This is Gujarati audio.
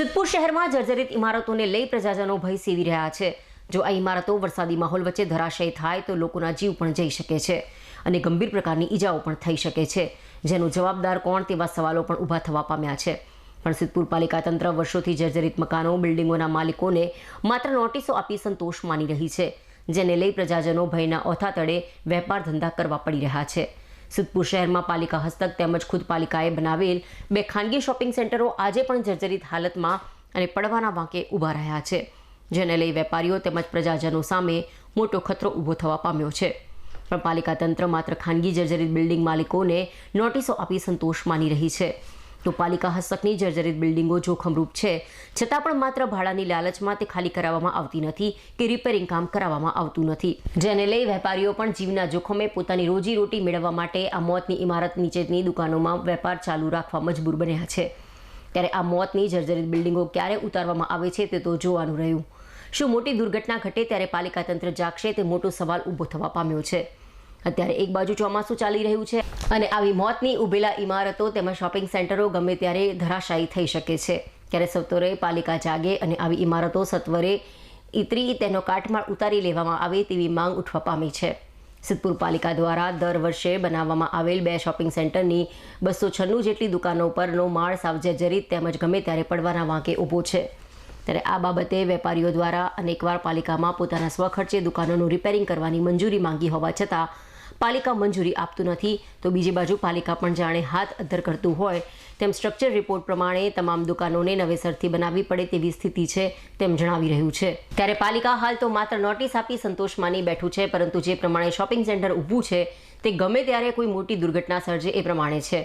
સિદ્ધપુર શહેરમાં જર્જરિત ઇમારતોને લઈ પ્રજાજનો ભય સેવી રહ્યા છે. જો આ ઇમારતો વરસાદી માહોલ વચ્ચે ધરાશયી થાય તો લોકોના જીવ પણ જઈ શકે છે અને ગંભીર પ્રકારની ઈજાઓ પણ થઈ શકે છે. જેનો જવાબદાર કોણ તેવા સવાલો પણ ઊભા થવા પામ્યા છે. પણ સિદ્ધપુર પાલિકા તંત્ર વર્ષોથી જર્જરિત મકાનો, બિલ્ડિંગોના માલિકોને માત્ર નોટિસો આપી સંતોષ માની રહી છે, જેને લઈ પ્રજાજનો ભયના ઓથા તળે વેપાર ધંધા કરવા પડી રહ્યા છે. સિદ્ધપુર શહેરમાં પાલિકા હસ્તક તેમજ ખુદ પાલિકાએ બનાવેલ બે ખાનગી શોપિંગ સેન્ટરો આજે પણ જર્જરિત હાલતમાં અને પડવાના વાંકે ઊભા રહ્યા છે, જેને લઈ વેપારીઓ તેમજ પ્રજાજનો સામે મોટો ખતરો ઊભો થવા પામ્યો છે. પણ પાલિકા તંત્ર માત્ર ખાનગી જર્જરિત બિલ્ડિંગ માલિકોને નોટિસો આપી સંતોષ માની રહી છે. તો પાલિકા હસ્તકની જર્જરિત બિલ્ડિંગો જોખમરૂપ છે. છતાં પણ માત્ર ભાડાની લાલચમાં તે ખાલી કરાવવામાં આવતી નથી કે રિપેરિંગ કામ કરાવવામાં આવતું નથી. જેને લઈ વેપારીઓ પણ જીવના જોખમે પોતાની રોજીરોટી મેળવવા માટે આ મોતની ઇમારત નીચેની દુકાનોમાં વેપાર ચાલુ રાખવા મજબૂર બન્યા છે. ત્યારે આ મોતની જર્જરિત બિલ્ડિંગો ક્યારે ઉતારવામાં આવે છે તે તો જોવાનું રહ્યું. શું મોટી દુર્ઘટના ઘટે ત્યારે પાલિકા તંત્ર જાગશે તે મોટો સવાલ ઊભો થવા પામ્યો છે. અત્યારે એક બાજુ ચોમાસું ચાલી રહ્યું છે અને આવી મોતની ઉભેલા ઇમારતો તેમજ શોપિંગ સેન્ટરો ગમે ત્યારે ધરાશાયી થઈ શકે છે. ત્યારે સત્વરે પાલિકા જાગે અને આવી ઇમારતો સત્વરે ઇતરી તેનો કાટમાળ ઉતારી લેવામાં આવે તેવી માંગ ઉઠવા પામી છે. સિદ્ધપુર પાલિકા દ્વારા દર વર્ષે બનાવવામાં આવેલ બે શોપિંગ સેન્ટરની બસો છન્નું જેટલી દુકાનો પરનો માળ સાવ જર્જરિત તેમજ ગમે ત્યારે પડવાના વાંકે ઊભો છે. ત્યારે આ બાબતે વેપારીઓ દ્વારા અનેકવાર પાલિકામાં પોતાના સ્વખર્ચે દુકાનોનું રિપેરિંગ કરવાની મંજૂરી માંગી હોવા છતાં પાલિકા મંજૂરી આપતું નથી. તો બીજી બાજુ પાલિકા પણ જાણે હાથ અદ્ધર કરતું હોય તેમ સ્ટ્રક્ચર રિપોર્ટ પ્રમાણે તમામ દુકાનોને નવેસરથી બનાવવી પડે તેવી સ્થિતિ છે તેમ જણાવી રહ્યું છે. ત્યારે પાલિકા હાલ તો માત્ર નોટિસ આપી સંતોષ માની બેઠું છે, પરંતુ જે પ્રમાણે શોપિંગ સેન્ટર ઊભું છે તે ગમે ત્યારે કોઈ મોટી દુર્ઘટના સર્જે એ પ્રમાણે છે.